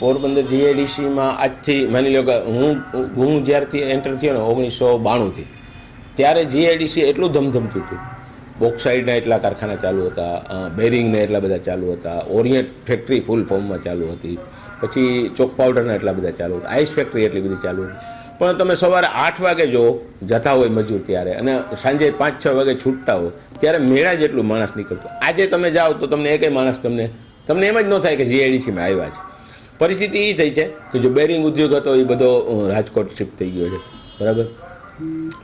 પોરબંદર જીઆઈડીસીમાં આજથી માની લો કે હું હું જ્યારથી એન્ટર થયો ને ઓગણીસો બાણુંથી ત્યારે જીઆઈડીસી એટલું ધમધમતું હતું. બોક્સાઇડના એટલા કારખાના ચાલુ હતા બેરિંગના એટલા બધા ચાલુ હતા ઓરિયન્ટ ફેક્ટરી ફૂલ ફોર્મમાં ચાલુ હતી, પછી ચોક પાવડરના એટલા બધા ચાલુ હતા આઈસ ફેક્ટરી એટલી બધી ચાલુ હતી. પણ તમે સવારે આઠ વાગે જો જતા હોય મજૂર ત્યારે અને સાંજે પાંચ છ વાગે છૂટતા હોય, ત્યારે મેળા જેટલું માણસ નીકળતું. આજે તમે જાઓ તો તમને એકેય માણસ તમને તમને એમ જ ન થાય કે જીઆઈડીસીમાં આવ્યા છે. પરિસ્થિતિ એ થઈ છે કે જો બેરિંગ ઉદ્યોગ હતો એ બધો રાજકોટ શિફ્ટ થઈ ગયો છે. બરાબર?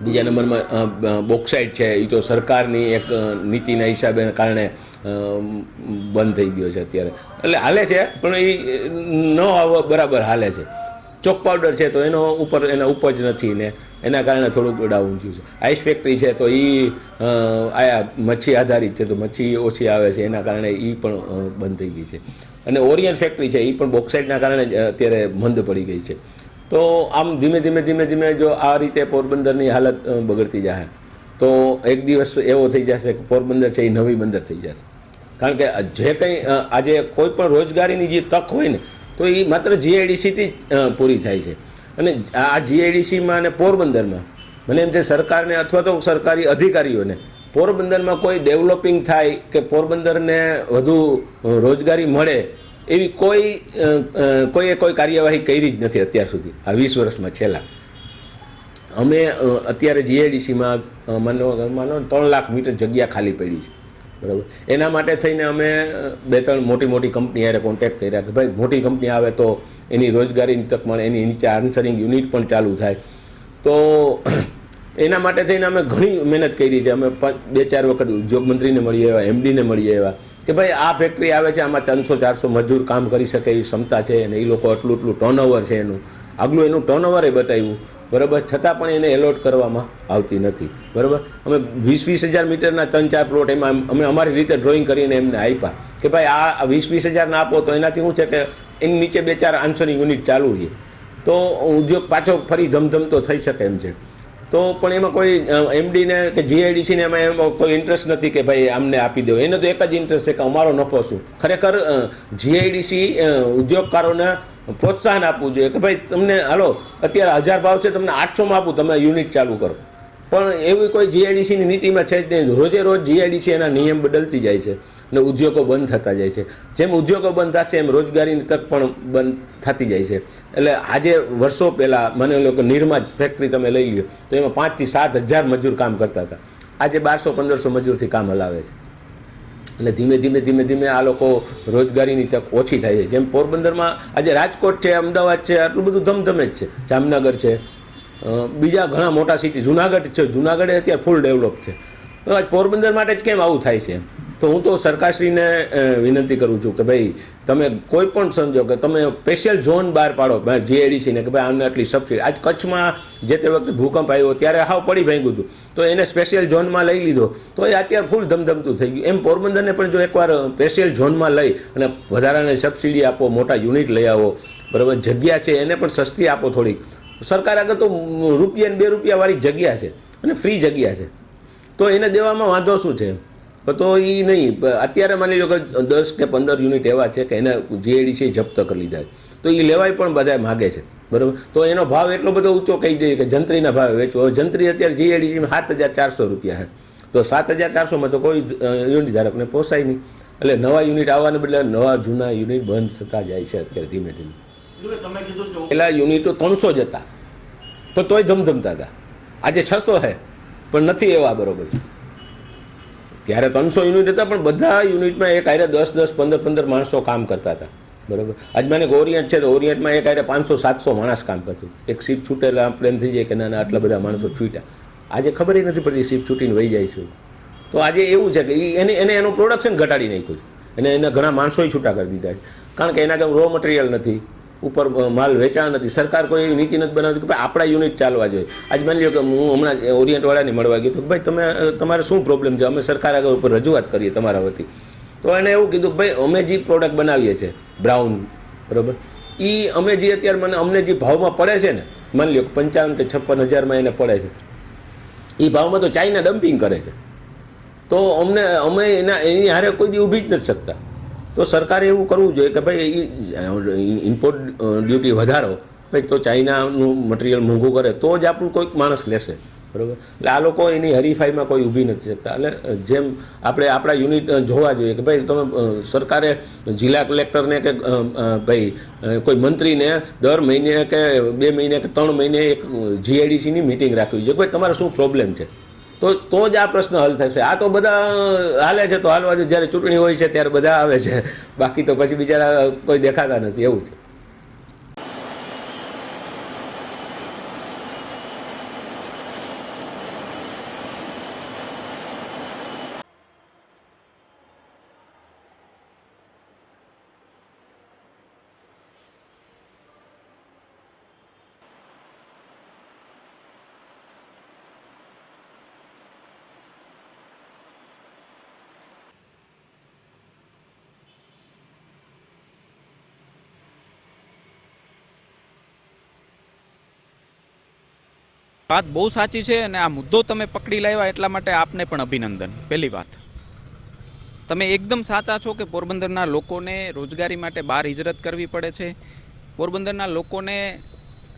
બીજા નંબરમાં બોક્સાઇટ છે એ તો સરકારની એક નીતિના હિસાબે કારણે બંધ થઈ ગયો છે અત્યારે. એટલે હાલે છે, પણ એ ન બરાબર હાલે છે. ચોક પાવડર છે તો એનો ઉપર, એના ઉપજ નથી ને એના કારણે થોડુંક ડાઉન થયું છે. આઈસ ફેક્ટરી છે તો એ આયા મચ્છી આધારિત છે તો મચ્છી ઓછી આવે છે. એના કારણે એ પણ બંધ થઈ ગઈ છે. અને ઓરિયન ફેક્ટરી છે એ પણ બોક્સાઇડના કારણે અત્યારે મંદ પડી ગઈ છે. તો આમ ધીમે ધીમે ધીમે ધીમે જો આ રીતે પોરબંદરની હાલત બગડતી જાય તો એક દિવસ એવો થઈ જશે કે પોરબંદર છે એ નવી બંદર થઈ જશે. કારણ કે જે કંઈ આજે કોઈ પણ રોજગારીની જે તક હોય ને, તો એ માત્ર જીઆઈડીસીથી જ પૂરી થાય છે. અને આ જીઆઈડીસીમાં અને પોરબંદરમાં, મને એમ છે સરકારને અથવા તો સરકારી અધિકારીઓને, પોરબંદરમાં કોઈ ડેવલપિંગ થાય કે પોરબંદરને વધુ રોજગારી મળે, એવી કોઈ કોઈએ કોઈ કાર્યવાહી કરી જ નથી અત્યાર સુધી, આ વીસ વર્ષમાં છેલ્લા. અમે અત્યારે જીઆઈડીસીમાં માનો માનો ત્રણ લાખ મીટર જગ્યા ખાલી પડી છે, બરાબર? એના માટે થઈને અમે બે ત્રણ મોટી મોટી કંપની હારે કોન્ટેક્ટ કર્યા કે ભાઈ મોટી કંપની આવે તો એની રોજગારીની તક મળે, એની નીચે આન્સરિંગ યુનિટ પણ ચાલુ થાય. તો એના માટે થઈને અમે ઘણી મહેનત કરી છે. અમે બે, ચાર વખત ઉદ્યોગ મંત્રીને મળીએ એવા એમડીને મળીએ એવા, કે ભાઈ, આ ફેક્ટરી આવે છે, આમાં ત્રણસો ચારસો મજૂર કામ કરી શકે એવી ક્ષમતા છે અને એ લોકો આટલું એટલું ટર્નઓવર છે એનું. આગલું એનું ટર્નઓવરે બતાવ્યું. બરાબર? છતાં પણ એને એલોટ કરવામાં આવતી નથી. બરાબર? અમે વીસ વીસ હજાર મીટરના ત્રણ, ચાર પ્લોટ એમાં અમે અમારી રીતે ડ્રોઈંગ કરીને એમને આપ્યા કે ભાઈ, આ વીસ વીસ હજારના આપો તો એનાથી શું છે કે એની નીચે બે ચાર આન્સરિંગ યુનિટ ચાલુ રહે. તો ઉદ્યોગ પાછો ફરી ધમધમતો થઈ શકે એમ છે. તો પણ એમાં કોઈ એમડીને કે જીઆઈડીસીને એમાં એમાં કોઈ ઇન્ટરેસ્ટ નથી કે ભાઈ આમને આપી દો. એનો તો એક જ ઇન્ટરેસ્ટ છે કે અમારો નફો શું? ખરેખર જીઆઈડીસી ઉદ્યોગકારોને પ્રોત્સાહન આપવું જોઈએ કે ભાઈ તમને, હાલો, અત્યારે હજાર ભાવ છે, તમને આઠસોમાં આપું, તમે યુનિટ ચાલુ કરો. પણ એવી કોઈ જીઆઈડીસીની નીતિમાં છે જ નહીં. રોજે રોજ જીઆઈડીસી એના નિયમ બદલતી જાય છે. અને ઉદ્યોગો બંધ થતા જાય છે. જેમ ઉદ્યોગો બંધ થશે, એમ રોજગારીની તક પણ બંધ થતી જાય છે. એટલે આજે વર્ષો પહેલાં મને લોકો નિરમા ફેક્ટરી તમે લઈ લ્યો, તો એમાં પાંચથી સાત હજાર મજૂર કામ કરતા હતા. આજે બારસો, પંદરસો મજૂરથી કામ હલાવે છે. એટલે ધીમે ધીમે ધીમે ધીમે આ લોકો રોજગારીની તક ઓછી થાય છે. જેમ પોરબંદરમાં આજે રાજકોટ છે, અમદાવાદ છે, આટલું બધું ધમધમે જ છે. જામનગર છે. બીજા ઘણા મોટા સિટી જુનાગઢ છે. જુનાગઢ અત્યારે ફૂલ ડેવલપ છે. પોરબંદર માટે જ કેમ આવું થાય છે? એમ તો હું તો સરકારશ્રીને વિનંતી કરું છું કે ભાઈ, તમે કોઈ પણ સમજો કે તમે સ્પેશિયલ ઝોન બહાર પાડો જીએડીસીને કે ભાઈ આમને આટલી સબસિડી આજ કચ્છમાં જે તે વખતે ભૂકંપ આવ્યો ત્યારે હાવ પડી ભાંગ્યું હતું. તો એને સ્પેશિયલ ઝોનમાં લઈ લીધો. તો એ અત્યારે ફૂલ ધમધમતું થઈ ગયું. એમ પોરબંદરને પણ જો એકવાર સ્પેશિયલ ઝોનમાં લઈ અને વધારાની સબસિડી આપો, મોટા યુનિટ લઈ આવો, બરાબર, જગ્યા છે, એને પણ સસ્તી આપો થોડીક. સરકાર આગળ તો રૂપિયા ને બે રૂપિયાવાળી જગ્યા છે, અને ફ્રી જગ્યા છે. તો એને દેવામાં વાંધો શું છે? પણ તો એ નહીં. અત્યારે માની લો કે દસ કે પંદર યુનિટ એવા છે કે એને એ જપ્ત કરી લીધા છે. તો એ લેવાય પણ બધા માગે છે. બરાબર? તો એનો ભાવ એટલો બધો ઊંચો કહી દઈએ કે જંત્રીના ભાવે વેચવો. જંત્રી અત્યારે જીએડીસીમાં સાત હજાર ચારસો રૂપિયા છે. તો સાત હજાર ચારસોમાં તો કોઈ યુનિટ ધારકને પોસાય નહીં. એટલે નવા યુનિટ આવવાને બદલે નવા જૂના યુનિટ બંધ થતા જાય છે અત્યારે ધીમે ધીમે. પેલા યુનિટો ત્રણસો જ હતા. પણ તોય ધમધમતા હતા. આજે છસો છે. પણ નથી એવા બરોબર. ત્યારે ત્રણસો યુનિટ હતા, પણ બધા યુનિટમાં એક આરે દસ દસ, પંદર પંદર માણસો કામ કરતા હતા. બરોબર? આજ મને ઓરિયન્ટ છે તો ઓરિયન્ટમાં એક આરે પાંચસો, સાતસો માણસ કામ કરતું. એક સીટ છૂટે એટલે આમ પ્લેન થઈ જાય કે ના ના, આટલા બધા માણસો છૂટ્યા. આજે ખબર નથી પડતી સીટ છૂટીને વહી જાય છે. તો આજે એવું છે કે એને એને એનું પ્રોડક્શન ઘટાડી નાખ્યું છે. અને એના ઘણા માણસોય છૂટા કરી દીધા છે. કારણ કે એના કામ રો મટીરિયલ નથી. ઉપર માલ વેચાણ નથી. સરકાર કોઈ એવી નીતિ નથી બનાવતી કે ભાઈ આપણા યુનિટ ચાલવા જોઈએ. આજ માની લો કે હું હમણાં ઓરિયન્ટવાળાને મળવા ગયો તો ભાઈ તમે તમારે શું પ્રોબ્લેમ છે? અમે સરકાર આગળ ઉપર રજૂઆત કરીએ તમારા વતી. તો એને એવું કીધું ભાઈ અમે જે પ્રોડક્ટ બનાવીએ છીએ બ્રાઉન બરાબર? એ અમે જે અત્યારે મને, અમને જે ભાવમાં પડે છે ને, માની લો કે પંચાવન કે છપ્પન હજારમાં એને પડે છે. એ ભાવમાં તો ચાઇના ડમ્પિંગ કરે છે. તો અમને, અમે એના, એની હારે કોઈ દી ઊભી જ નથી શકતા. તો સરકારે એવું કરવું જોઈએ કે ભાઈ ઇમ્પોર્ટ ડ્યુટી વધારો. ભાઈ તો ચાઇનાનું મટીરિયલ મોંઘું કરે, તો જ આપણું કોઈક માણસ લેશે. બરાબર? એટલે આ લોકો એની હરીફાઈમાં કોઈ ઊભી નથી શકતા. એટલે જેમ આપણે આપણા યુનિટ જોવા જોઈએ કે ભાઈ તમે સરકારે જિલ્લા કલેક્ટરને કે ભાઈ કોઈ મંત્રીને દર મહિને કે બે મહિને કે ત્રણ મહિને એક જીઆઈડીસીની મિટિંગ રાખવી જોઈએ ભાઈ તમારે શું પ્રોબ્લેમ છે? તો તો જ આ પ્રશ્ન હલ થશે. આ તો બધા હાલે છે, તો હાલવા જ્યારે ચૂંટણી હોય છે, ત્યારે બધા આવે છે. બાકી તો પછી બિચારા કોઈ દેખાતા નથી, એવું છે. વાત બહુ સાચી છે અને આ મુદ્દો તમે પકડી લાવ્યા એટલા માટે આપને પણ અભિનંદન. પહેલી વાત. તમે એકદમ સાચા છો કે પોરબંદરના લોકોને રોજગારી માટે બહાર હિજરત કરવી પડે છે. પોરબંદરના લોકોને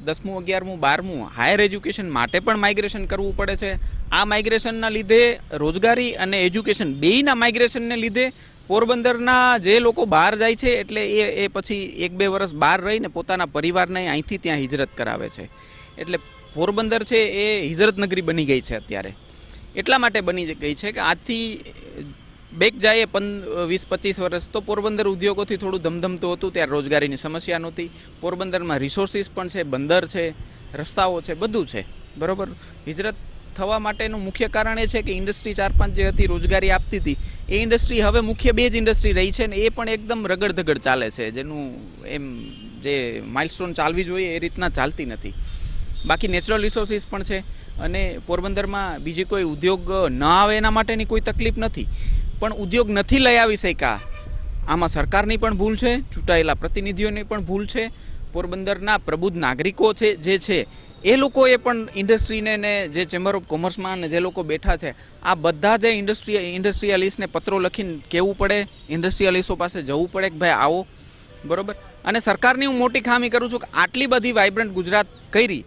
દસમું, અગિયારમું, બારમું હાયર એજ્યુકેશન માટે પણ માઇગ્રેશન કરવું પડે છે. આ માઇગ્રેશનના લીધે રોજગારી અને એજ્યુકેશન બેયના માઇગ્રેશનને લીધે પોરબંદરના જે લોકો બહાર જાય છે એટલે એ એ પછી એક બે વર્ષ બહાર રહીને પોતાના પરિવારને અહીંથી ત્યાં હિજરત કરાવે છે. એટલે પોરબંદર છે એ હિજરત નગરી બની ગઈ છે અત્યારે. એટલા માટે બની ગઈ છે કે આજથી બેક જાય પંદ વીસ, પચીસ વર્ષ તો પોરબંદર ઉદ્યોગોથી થોડું ધમધમતું હતું ત્યારે રોજગારીની સમસ્યા નહોતી. પોરબંદરમાં રિસોર્સિસ પણ છે, બંદર છે, રસ્તાઓ છે, બધું છે. બરાબર? હિજરત થવા માટેનું મુખ્ય કારણ એ છે કે ઇન્ડસ્ટ્રી ચાર પાંચ જે હતી રોજગારી આપતી હતી. એ ઇન્ડસ્ટ્રી હવે મુખ્ય બે જ ઇન્ડસ્ટ્રી રહી છે ને એ પણ એકદમ રગડ ધગડ ચાલે છે. જેનું એમ જે માઇલસ્ટોન ચાલવી જોઈએ એ રીતના ચાલતી નથી. બાકી નેચરલ રિસોર્સિસ પણ છે અને પોરબંદરમાં બીજી કોઈ ઉદ્યોગ ન આવે એના માટેની કોઈ તકલીફ નથી. પણ ઉદ્યોગ નથી લઈ આવી શક્યા. આમાં સરકારની પણ ભૂલ છે, ચૂંટાયેલા પ્રતિનિધિઓની પણ ભૂલ છે, પોરબંદરના પ્રબુદ્ધ નાગરિકો છે, જે છે, એ લોકોએ પણ ઇન્ડસ્ટ્રીને ને જે ચેમ્બર ઓફ કોમર્સમાં ને જે લોકો બેઠા છે, આ બધા જે ઇન્ડસ્ટ્રી, ઇન્ડસ્ટ્રીયાલિસ્ટને પત્રો લખીને કહેવું પડે? ઇન્ડસ્ટ્રીયાલિસ્ટો પાસે જવું પડે કે ભાઈ આવો? બરોબર? અને સરકારની હું મોટી ખામી કરું છું કે આટલી બધી વાઇબ્રન્ટ ગુજરાત કરી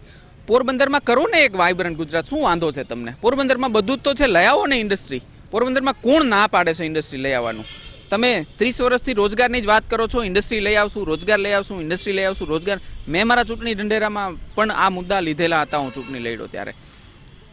પોરબંદરમાં કરો ને એક વાઇબ્રન્ટ ગુજરાત. શું વાંધો છે તમને? પોરબંદરમાં બધું જ તો છે, લઈ આવો ને ઇન્ડસ્ટ્રી પોરબંદરમાં કોણ ના પાડે છે ઇન્ડસ્ટ્રી લઈ આવવાનું? તમે ત્રીસ વર્ષથી રોજગારની જ વાત કરો છો ઇન્ડસ્ટ્રી લઈ આવશું, રોજગાર લઈ આવશું ઇન્ડસ્ટ્રી લઈ આવશું, રોજગાર. મેં મારા ચૂંટણી ઢંઢેરામાં પણ આ મુદ્દા લીધેલા હતા, હું ચૂંટણી લડ્યો ત્યારે.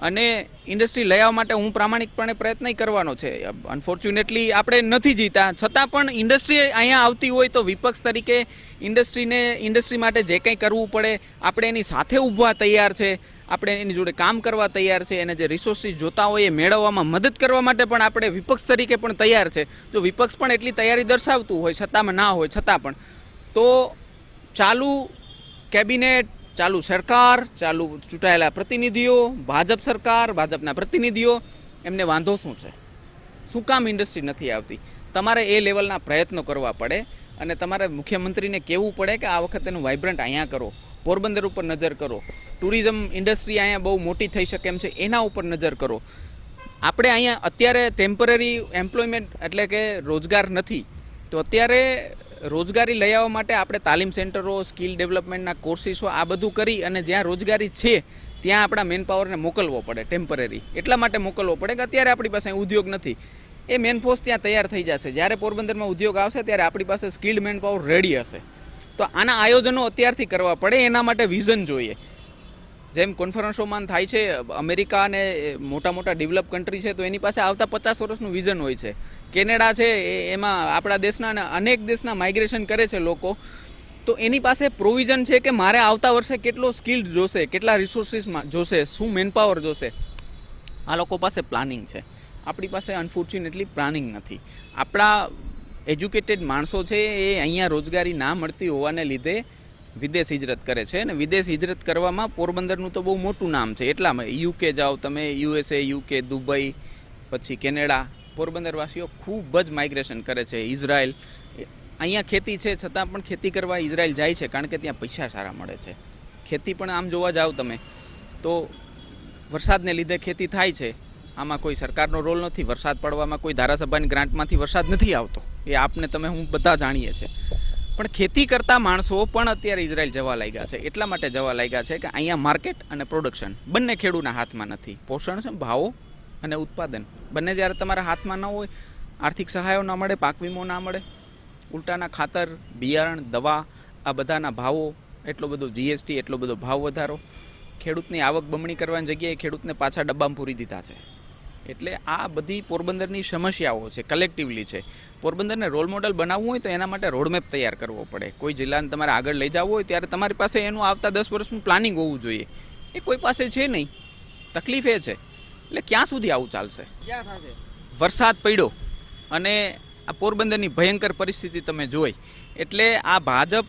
અને ઇન્ડસ્ટ્રી લઈ આવવા માટે હું પ્રામાણિકપણે પ્રયત્ન કરવાનો છે. અનફોર્ચ્યુનેટલી આપણે નથી જીતા. છતાં પણ ઇન્ડસ્ટ્રી અહીંયા આવતી હોય તો વિપક્ષ તરીકે ઇન્ડસ્ટ્રીને, ઇન્ડસ્ટ્રી માટે જે કંઈ કરવું પડે, આપણે એની સાથે ઊભવા તૈયાર છે. આપણે એની જોડે કામ કરવા તૈયાર છે. એને જે રિસોર્સિસ જોતા હોય એ મેળવવામાં મદદ કરવા માટે પણ આપણે વિપક્ષ તરીકે પણ તૈયાર છે. જો વિપક્ષ પણ એટલી તૈયારી દર્શાવતું હોય, છતાંમાં ના હોય, છતાં પણ. તો ચાલુ કેબિનેટ ચાલુ સરકાર, ચાલુ ચૂંટાયેલા પ્રતિનિધિઓ, ભાજપ સરકાર, ભાજપના પ્રતિનિધિઓ, એમને વાંધો શું છે? શું કામ ઇન્ડસ્ટ્રી નથી આવતી? તમારે એ લેવલના પ્રયત્નો કરવા પડે અને તમારે મુખ્યમંત્રીને કહેવું પડે કે આ વખતેનું વાઇબ્રન્ટ અહીંયા કરો, પોરબંદર ઉપર નજર કરો. ટુરિઝમ ઇન્ડસ્ટ્રી અહીંયા બહુ મોટી થઈ શકે એમ છે, એના ઉપર નજર કરો. આપણે અહીંયા અત્યારે ટેમ્પરરી એમ્પ્લોયમેન્ટ એટલે કે રોજગાર નથી, તો અત્યારે રોજગારી લઈ આવવા માટે આપણે તાલીમ સેન્ટરો, સ્કિલ ડેવલપમેન્ટના કોર્સિસો આ બધું કરી અને જ્યાં રોજગારી છે, ત્યાં આપણા મેન પાવરને મોકલવો પડે ટેમ્પરરી એટલા માટે મોકલવો પડે કે અત્યારે આપણી પાસે ઉદ્યોગ નથી. એ મેન ફોર્સ ત્યાં તૈયાર થઈ જશે. જ્યારે પોરબંદરમાં ઉદ્યોગ આવશે, ત્યારે આપણી પાસે સ્કિલ્ડ મેન પાવર રેડી હશે. તો આના આયોજનો અત્યારથી કરવા પડે, એના માટે વિઝન જોઈએ. જેમ કોન્ફરન્સોમાં થાય છે, અમેરિકા અને મોટા મોટા ડેવલપ કન્ટ્રી છે, તો એની પાસે આવતા પચાસ વર્ષનું વિઝન હોય છે. કેનેડા છે એમાં આપણા દેશના અને અનેક દેશના માઇગ્રેશન કરે છે લોકો. તો એની પાસે પ્રોવિઝન છે કે મારે આવતા વર્ષે કેટલો સ્કિલ જોશે, કેટલા રિસોર્સિસમાં જોશે, શું મેનપાવર જોશે. આ લોકો પાસે પ્લાનિંગ છે. આપણી પાસે અનફોર્ચ્યુનેટલી પ્લાનિંગ નથી. આપણા એજ્યુકેટેડ માણસો છે, એ અહીંયા રોજગારી ના મળતી હોવાને લીધે વિદેશ હિજરત કરે છે અને વિદેશ હિજરત કરવામાં પોરબંદરનું તો બહુ મોટું નામ છે. એટલામાં યુકે જાઓ તમે યુએસએ યુકે દુબઈ, પછી કેનેડા. પોરબંદરવાસીઓ ખૂબ જ માઇગ્રેશન કરે છે. ઇઝરાયલ, અહીંયા ખેતી છે, છતાં પણ ખેતી કરવા ઇઝરાયલ જાય છે કારણ કે ત્યાં પૈસા સારા મળે છે. ખેતી પણ આમ જોવા જાઓ તમે, તો વરસાદને લીધે ખેતી થાય છે. આમાં કોઈ સરકારનો રોલ નથી. વરસાદ પડવામાં કોઈ ધારાસભાની ગ્રાન્ટમાંથી વરસાદ નથી આવતો. એ આપને તમે, હું બધા જાણીએ છીએ. પણ ખેતી કરતા માણસો પણ અત્યારે ઇઝરાયલ જવા લાગ્યા છે. એટલા માટે જવા લાગ્યા છે કે અહીંયા માર્કેટ અને પ્રોડક્શન બંને ખેડૂના હાથમાં નથી. પોષણ છે, ભાવો અને ઉત્પાદન. બંને જ્યારે તમારા હાથમાં ન હોય, આર્થિક સહાયો ના મળે, પાક વીમો ના મળે, ઉલટાના ખાતર, બિયારણ, દવા, આ બધાના ભાવો, એટલો બધો જીએસટી, એટલો બધો ભાવ વધારો. ખેડૂતની આવક બમણી કરવાની જગ્યાએ ખેડૂતને પાછા ડબ્બામાં પૂરી દીધા છે. એટલે આ બધી પોરબંદરની સમસ્યાઓ છે કલેક્ટિવલી છે. પોરબંદરને રોલ મોડલ બનાવવું હોય તો એના માટે રોડમેપ તૈયાર કરવો પડે. કોઈ જિલ્લાને તમારે આગળ લઈ જવું હોય ત્યારે તમારી પાસે એનું આવતા દસ વર્ષનું પ્લાનિંગ હોવું જોઈએ. એ કોઈ પાસે છે નહીં. તકલીફ એ છે. એટલે ક્યાં સુધી આવું ચાલશે? વરસાદ પડ્યો અને આ પોરબંદરની ભયંકર પરિસ્થિતિ તમે જોઈ. એટલે આ ભાજપ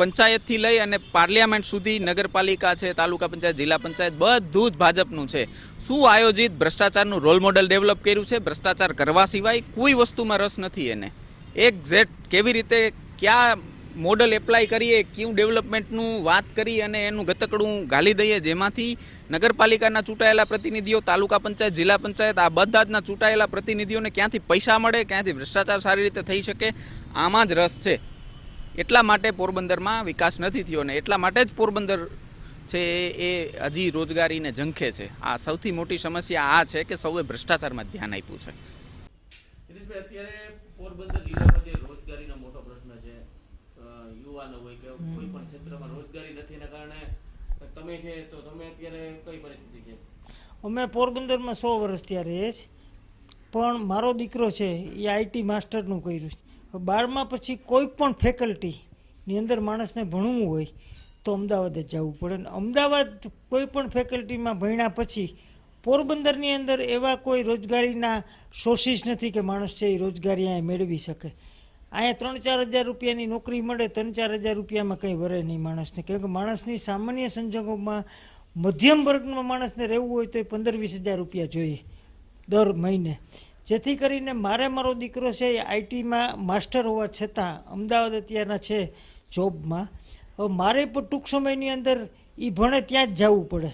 પંચાયતથી લઈ અને પાર્લિયામેન્ટ સુધી નગરપાલિકા છે, તાલુકા પંચાયત, જિલ્લા પંચાયત, બધું જ ભાજપનું છે. શું આયોજિત ભ્રષ્ટાચારનું રોલ મોડલ ડેવલપ કર્યું છે? ભ્રષ્ટાચાર કરવા સિવાય કોઈ વસ્તુમાં રસ નથી એને. એક્ઝેક્ટ કેવી રીતે, ક્યાં મોડલ એપ્લાય કરીએ, કયું ડેવલપમેન્ટનું વાત કરી અને એનું ગતકડું ગાલી દઈએ, જેમાંથી નગરપાલિકાના ચૂંટાયેલા પ્રતિનિધિઓ, તાલુકા પંચાયત, જિલ્લા પંચાયત, આ બધા જના ચૂંટાયેલા પ્રતિનિધિઓને ક્યાંથી પૈસા મળે, ક્યાંથી ભ્રષ્ટાચાર સારી રીતે થઈ શકે, આમાં જ રસ છે. એટલા માટે પોરબંદરમાં વિકાસ નથી થયો ને એટલા માટે જ પોરબંદર છે એ હજી રોજગારીને ઝંખે છે. આ સૌથી મોટી સમસ્યા આ છે કે સૌએ ભ્રષ્ટાચારમાં ધ્યાન આપ્યું છે. અત્યારે પોરબંદર જિલ્લામાં જે રોજગારીનો મોટો પ્રશ્ન છે યુવાનો હોય કે કોઈ પણ ક્ષેત્રમાં રોજગારી નથી એના કારણે તમે છે તો તમે અત્યારે કઈ પરિસ્થિતિ છે? અમે પોરબંદરમાં સો વર્ષ ત્યાં રહીએ છીએ પણ મારો દીકરો છે એ આઈટી માસ્ટરનું કર્યું છે. બારમા પછી કોઈ પણ ફેકલ્ટીની અંદર માણસને ભણવું હોય, તો અમદાવાદ જ જવું પડે. ને અમદાવાદ કોઈ પણ ફેકલ્ટીમાં ભણ્યા પછી, પોરબંદરની અંદર એવા કોઈ રોજગારીના સોર્સિસ નથી કે માણસ છે એ રોજગારી અહીંયા મેળવી શકે. અહીંયા ત્રણ ચાર હજાર રૂપિયાની નોકરી મળે ત્રણ ચાર હજાર રૂપિયામાં કંઈ વરે નહીં માણસને. કેમ કે માણસની સામાન્ય સંજોગોમાં મધ્યમ વર્ગમાં માણસને રહેવું હોય તો એ પંદર વીસ હજાર રૂપિયા જોઈએ, દર મહિને. જેથી કરીને મારે મારો દીકરો છે એ આઈટીમાં માસ્ટર હોવા છતાં અમદાવાદ અત્યારના છે જોબમાં. હવે મારે પણ ટૂંક સમયની અંદર એ ભણે ત્યાં જ જવું પડે.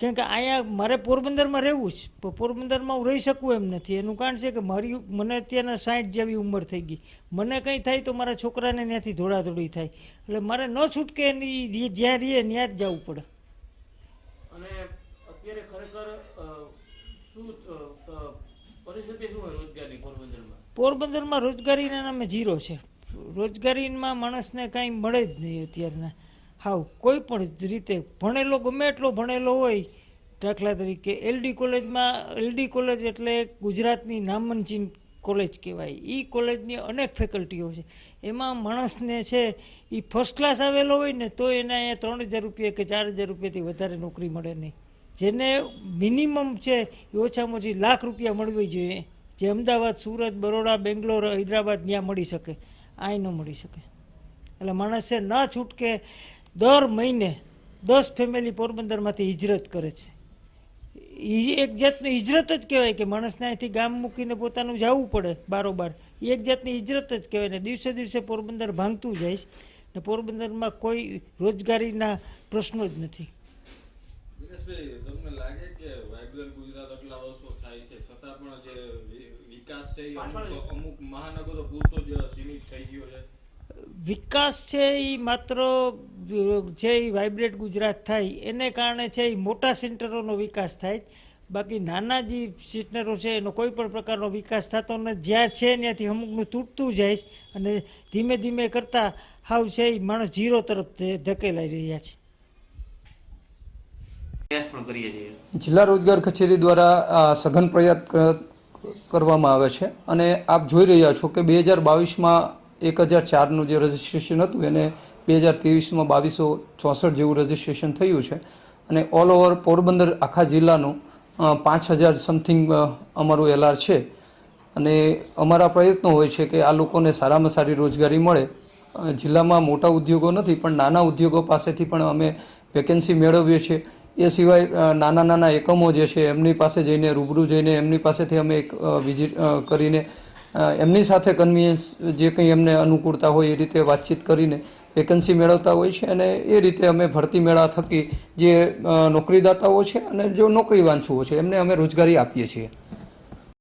કેમ કે અહીંયા મારે પોરબંદરમાં રહેવું જ, પણ પોરબંદરમાં હું રહી શકું એમ નથી. એનું કારણ છે કે મારી મને અત્યારના સાઠ જેવી ઉંમર થઈ ગઈ. મને કંઈ થાય તો મારા છોકરાને ત્યાંથી ધોળાધોડી થાય. એટલે મારે ન છૂટકે એની જ્યાં રહીએ ત્યાં જ જવું પડે અને અત્યારે ખરેખર અ, શું અ, અ, પરિસ્થિતિ શું હોય રોજગારની પોરબંદરમાં? રોજગારીના નામે જીરો છે. રોજગારીમાં માણસને કાંઈ મળે જ નહીં અત્યારના. હાવ, કોઈ પણ રીતે ભણેલો, ગમે એટલો ભણેલો હોય, દાખલા તરીકે એલડી કોલેજમાં એલડી કોલેજ એટલે ગુજરાતની નામંચીન કોલેજ કહેવાય. એ કોલેજની અનેક ફેકલ્ટીઓ છે. એમાં માણસને છે એ ફર્સ્ટ ક્લાસ આવેલો હોય ને તો એને અહીંયા ત્રણ હજાર રૂપિયા કે ચાર હજાર રૂપિયાથી વધારે નોકરી મળે નહીં. જેને મિનિમમ છે એ ઓછામાં ઓછી લાખ રૂપિયા મળવી જોઈએ, જે અમદાવાદ, સુરત, બરોડા, બેંગ્લોર, હૈદરાબાદ ત્યાં મળી શકે આ ન મળી શકે. એટલે માણસે ન છૂટકે દર મહિને દસ ફેમિલી પોરબંદરમાંથી હિજરત કરે છે. એક જાતની હિજરત જ કહેવાય કે માણસને અહીંથી ગામ મૂકીને પોતાનું જવું પડે બારોબાર. એક જાતની હિજરત જ કહેવાય ને દિવસે દિવસે પોરબંદર ભાંગતું જાય છે ને પોરબંદરમાં કોઈ રોજગારીના પ્રશ્નો જ નથી. દિનેશભાઈ તમને લાગે કે વાઇબ્રન્ટ ગુજરાત આટલા વર્ષો થાય છે? છતાં પણ જે વિકાસ છે એ અમુક અમુક મહાનગરો પૂરતો જ સીમિત થઈ ગયો છે. વિકાસ છે એ માત્ર જે વાઇબ્રેટ ગુજરાત થાય એને કારણે છે એ મોટા સેન્ટરોનો વિકાસ થાય. બાકી નાના જે સેન્ટરો છે એનો કોઈ પણ પ્રકારનો વિકાસ થતો ન જ્યાં છે ત્યાંથી અમુકનું તૂટતું જાય અને ધીમે ધીમે કરતાં હાવ છે એ માણસ જીરો તરફ ધકેલાઈ રહ્યા છે. જિલ્લા રોજગાર કચેરી દ્વારા સઘન પ્રયાસ કરવામાં આવે છે અને આપ જોઈ રહ્યા છો કે બે હજાર બાવીસમાં એક હજાર ચારનું જે રજિસ્ટ્રેશન હતું એને બે હજાર ત્રેવીસમાં બાવીસો ચોસઠ જેવું રજિસ્ટ્રેશન થયું છે અને ઓલ ઓવર પોરબંદર આખા જિલ્લાનું પાંચ હજાર સમથિંગ અમારું એલઆર છે. અને અમારા પ્રયત્નો હોય છે કે આ લોકોને સારામાં સારી રોજગારી મળે. જિલ્લામાં મોટા ઉદ્યોગો નથી પણ નાના ઉદ્યોગો પાસેથી પણ અમે વેકેન્સી મેળવીએ છીએ. એ સિવાય નાના નાના એકમો જે છે, એમની પાસે જઈને, રૂબરૂ જઈને, એમની પાસેથી અમે એક વિઝિટ કરીને એમની સાથે કન્વીનિયન્સ જે કંઈ એમને અનુકૂળતા હોય એ રીતે વાતચીત કરીને વેકન્સી મેળવતા હોય છે અને એ રીતે અમે ભરતી મેળા થકી જે નોકરીદાતાઓ છે અને જો નોકરી વાંચુઓ છે, એમને અમે રોજગારી આપીએ છીએ.